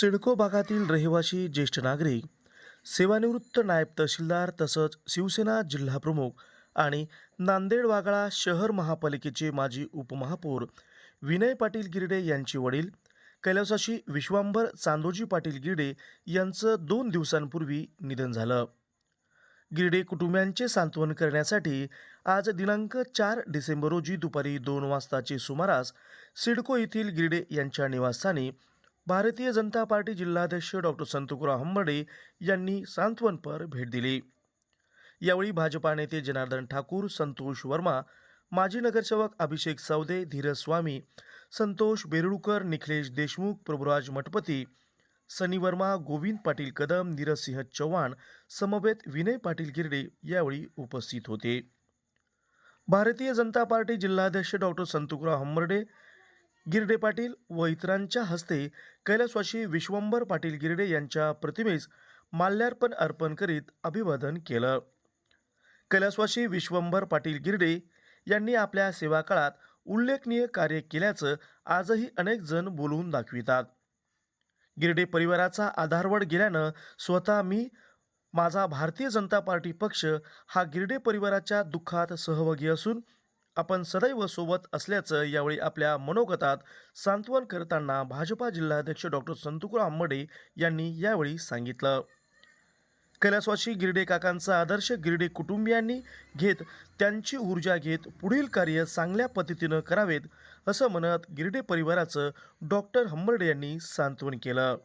सिडको भागातील रहिवासी ज्येष्ठ नागरिक सेवानिवृत्त नायब तहसीलदार तसंच शिवसेना जिल्हाप्रमुख आणि नांदेड वागळा शहर महापालिकेचे माजी उपमहापौर विनय पाटील गिरडे यांचे वडील कैलासाशी विश्वांबर चांदोजी पाटील गिरडे यांचं दोन दिवसांपूर्वी निधन झालं. गिरडे कुटुंबियांचे सांत्वन करण्यासाठी आज दिनांक चार डिसेंबर रोजी दुपारी दोन वाजताचे सुमारास सिडको येथील गिरडे यांच्या निवासस्थानी भारतीय जनता पार्टी जिल्हाध्यक्ष डॉक्टर संतुकराव हंबडे यांनी सांत्वनपर भेट दिली. यावेळी भाजपा नेते जनार्दन ठाकूर संतोष वर्मा माजी नगरसेवक अभिषेक सौदे धीरज स्वामी संतोष बेरुळकर निखिलेश देशमुख प्रभुराज मठपती सनी वर्मा गोविंद पाटील कदम नीरज सिंह चव्हाण समवेत विनय पाटील गिरडे यावेळी उपस्थित होते. भारतीय जनता पार्टी जिल्हाध्यक्ष डॉक्टर संतुकराव हंबर्डे गिरडे पाटील व इतरांच्या हस्ते कैलासवाशी विश्वंभर पाटील गिरडे यांच्या प्रतिमेस माल्यार्पण अर्पण करीत अभिवादन केलं. कैलासवाशी विश्वंभर पाटील गिरडे यांनी आपल्या सेवा काळात उल्लेखनीय कार्य केल्याचं आजही अनेक जण बोलवून दाखवितात. गिरडे परिवाराचा आधारवड गेल्यानं स्वतः मी माझा भारतीय जनता पार्टी पक्ष हा गिरडे परिवाराच्या दुःखात सहभागी असून आपण सदैव सोबत असल्याचं यावेळी आपल्या मनोगतात सांत्वन करताना भाजपा जिल्हाध्यक्ष डॉक्टर संतुकुर आंबडे यांनी यावेळी सांगितलं. कैलासवासी गिरडे काकांचा आदर्श गिरडे कुटुंबियांनी घेत त्यांची ऊर्जा घेत पुढील कार्य चांगल्या पद्धतीनं करावेत असं म्हणत गिरडे परिवाराचं डॉक्टर हंबर्डे यांनी सांत्वन केलं.